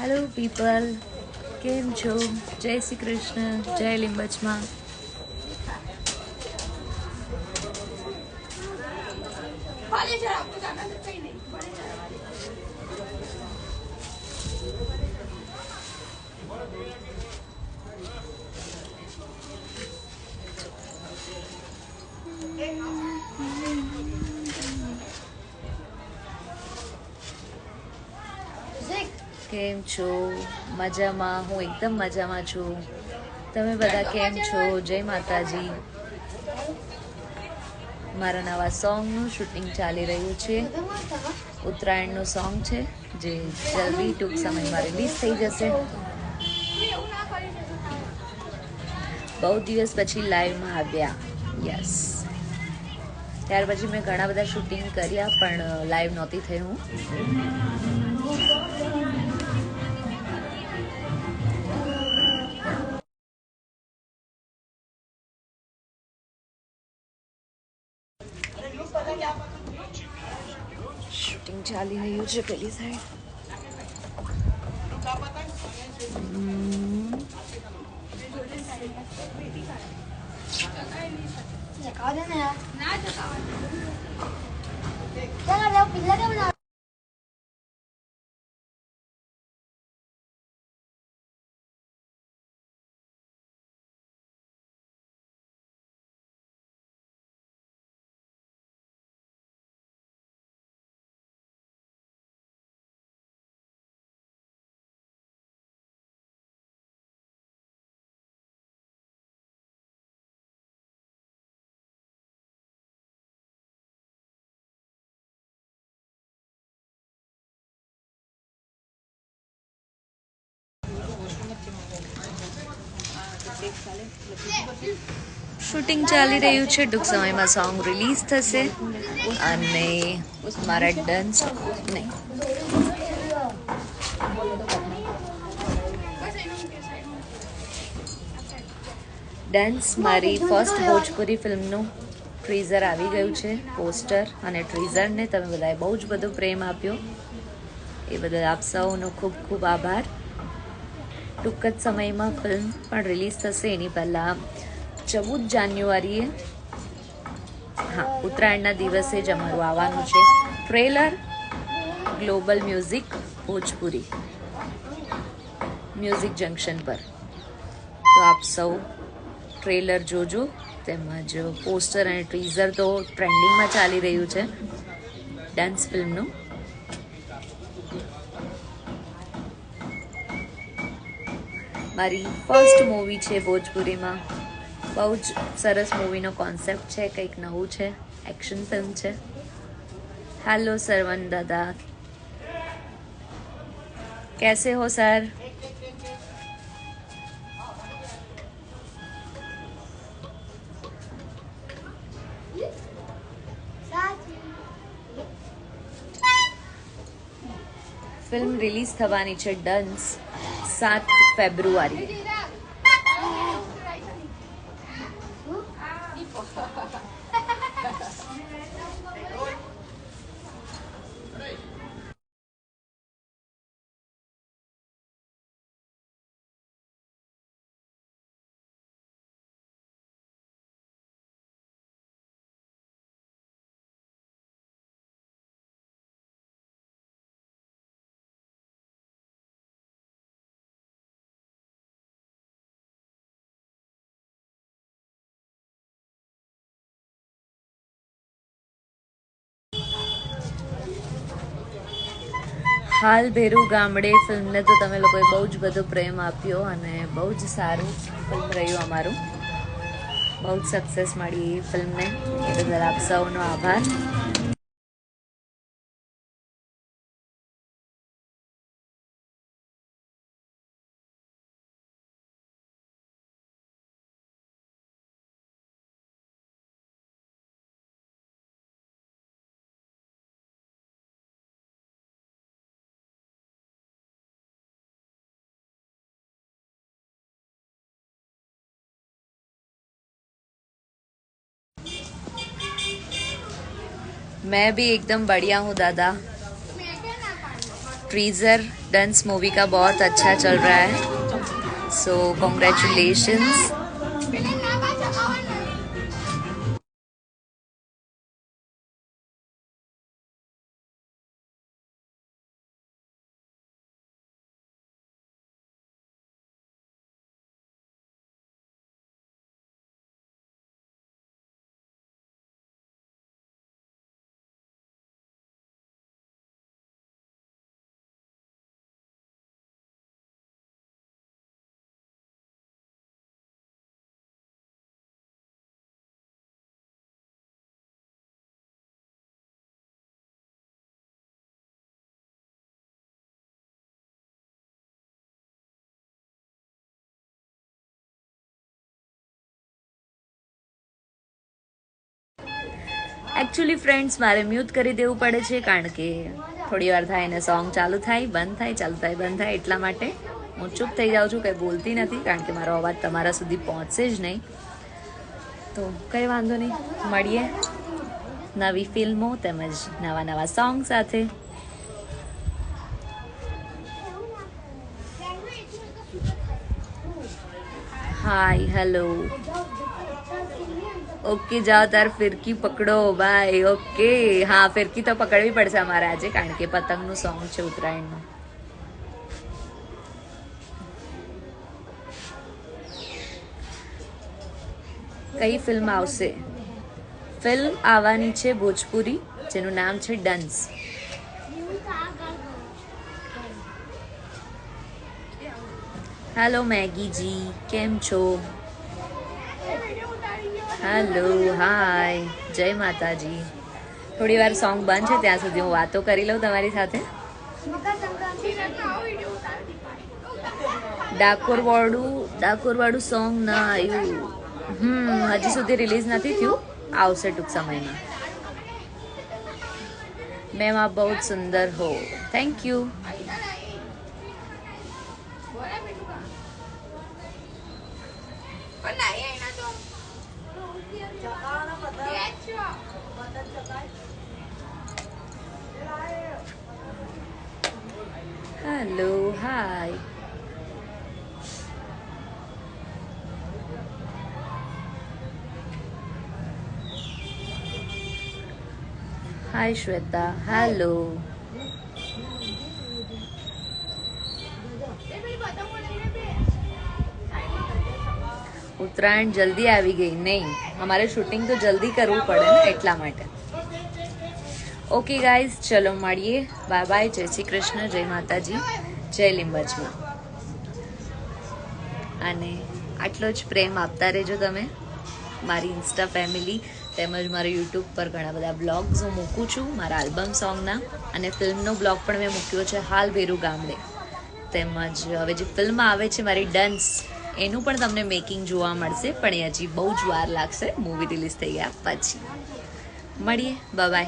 Hello people કેમ છો જય શ્રી કૃષ્ણ જય લીંબચમાં કેમ છો? મજામાં, હું એકદમ મજામાં છું. તમે બધા કેમ છો? જય માતાજી. મારા નવા સોંગનું શૂટિંગ ચાલી રહ્યું છે. ઉત્તરાયણનું સોંગ છે, જે જલ્દી ટૂંક સમયમાં રિલીઝ થઈ જશે. બહુ દિવસ પછી લાઈવમાં આવ્યા. યસ ત્યાર પછી મેં ઘણા બધા શૂટિંગ કર્યા, પણ લાઈવ નહોતી થઈ હું. શૂટિંગ ચાલી રહ્યું છે પેલી સાઈડ જકા દે ને યાર. ના જકા શૂટિંગ ચાલી રહ્યું છે. ટૂંક સમયમાં સોંગ રિલીઝ થશે. અને મારા ડન્સ નહીં. ડાન્સ મારી ફર્સ્ટ ભોજપુરી ફિલ્મનું ટ્રીઝર આવી ગયું છે. પોસ્ટર અને ટ્રીઝરને તમે બધાએ બહુ જ બધો પ્રેમ આપ્યો. એ બદલ આપ સૌનો ખૂબ ખૂબ આભાર. ટૂંક જ સમયમાં ફિલ્મ પણ રિલીઝ થશે. એની પહેલાં ચૌદ જાન્યુઆરીએ, હા, ઉત્તરાયણના દિવસે જ અમારું આવવાનું છે. Trailer global music Bhojpuri. Music junction પર. તો આપ સૌ ટ્રેલર જોજો, તેમજ પોસ્ટર અને ટીઝર તો ટ્રેન્ડિંગમાં ચાલી રહ્યું છે. ડાન્સ ફિલ્મનું મારી ફર્સ્ટ મૂવી છે ભોજપુરીમાં બહુ જ સરસ મૂવીનો કોન્સેપ્ટ છે કંઈક નવું છે એક્શન ફિલ્મ છે હેલો સરવન દાદા कैसे हो सर ફિલ્મ રિલીઝ થવાની છે ડન્સ સાત ફેબ્રુઆરી હાલ ભેરુ ગામડે ફિલ્મને તો તમે લોકોએ બહુ જ બધો પ્રેમ આપ્યો અને બહુ જ સારું ફિલ્મ રહ્યું અમારું. બહુ જ સક્સેસ મળી એ ફિલ્મને. એ બદલ આપ સૌનો આભાર. मैं भी एकदम बढ़िया हूँ दादा ट्रीजर डंस मूवी का बहुत अच्छा चल रहा है सो कॉन्ग्रेचुलेशंस એકચ્યુઅલી ફ્રેન્ડ્સ મારે મ્યુટ કરી દેવું પડે છે, કારણ કે થોડી વાર થાય ને સોંગ ચાલુ થાય, બંધ થાય, ચાલુ થાય, બંધ થાય, એટલા માટે હું ચૂપ થઈ જાઉં છું, કંઈ બોલતી નથી, કારણ કે મારો અવાજ તમારા સુધી પહોંચશે જ નહીં. તો કંઈ વાંધો નહીં, મળીએ નવી ફિલ્મો તેમજ નવા નવા સોંગ સાથે. હાય હેલો ઓકે, જાઓ તાર ફિરકી પકડો બાય ઓકે. હા, ફિરકી તો પકડવી પડશે અમારે આજે, કારણ કે પતંગનું સોંગ છે ઉત્તરાયણનું. કઈ ફિલ્મ આવશે? ફિલ્મ આવવાની છે ભોજપુરી, જેનું નામ છે ડન્સ. હેલો મેગીજી કેમ છો? હેલો હાય જય માતાજી. થોડી વાર સોંગ બંધ છે, ત્યાં સુધી હું વાતો કરી લઉં તમારી સાથે. ડાકોરવાડું સંક્રાંતિ ડાકોર વાળું ડાકોર વાળું સોંગ ના આવ્યું હમ, હજી સુધી રિલીઝ નથી થયું. આવશે ટૂંક સમયમાં. મેમ આપ બહુ સુંદર હો. Thank you hello hi hi Shweta hello Uttarayan જલ્દી આવી ગઈ નહીં અમારે શૂટિંગ તો જલ્દી કરવું પડે ને એટલા માટે. ઓકે ગાઈઝ ચલો મળીએ. બાય બાય જય શ્રી કૃષ્ણ, જય માતાજી, જય લીંબચમાં. અને આટલો જ પ્રેમ આપતા રહેજો તમે, મારી ઇન્સ્ટા ફેમિલી તેમજ મારા યુટ્યુબ પર ઘણા બધા બ્લોગ્સ હું મૂકું છું, મારા આલ્બમ સોંગના અને ફિલ્મનો બ્લોગ પણ મેં મૂક્યો છે, હાલ ભેરુ ગામડે. તેમજ હવે જે ફિલ્મ આવે છે મારી ડન્સ એનું પણ તમને મેકિંગ જોવા મળશે, પણ એ હજી બહુ જ વાર લાગશે મૂવી રિલીઝ થઈ ગયા પછી. મળીએ. બાય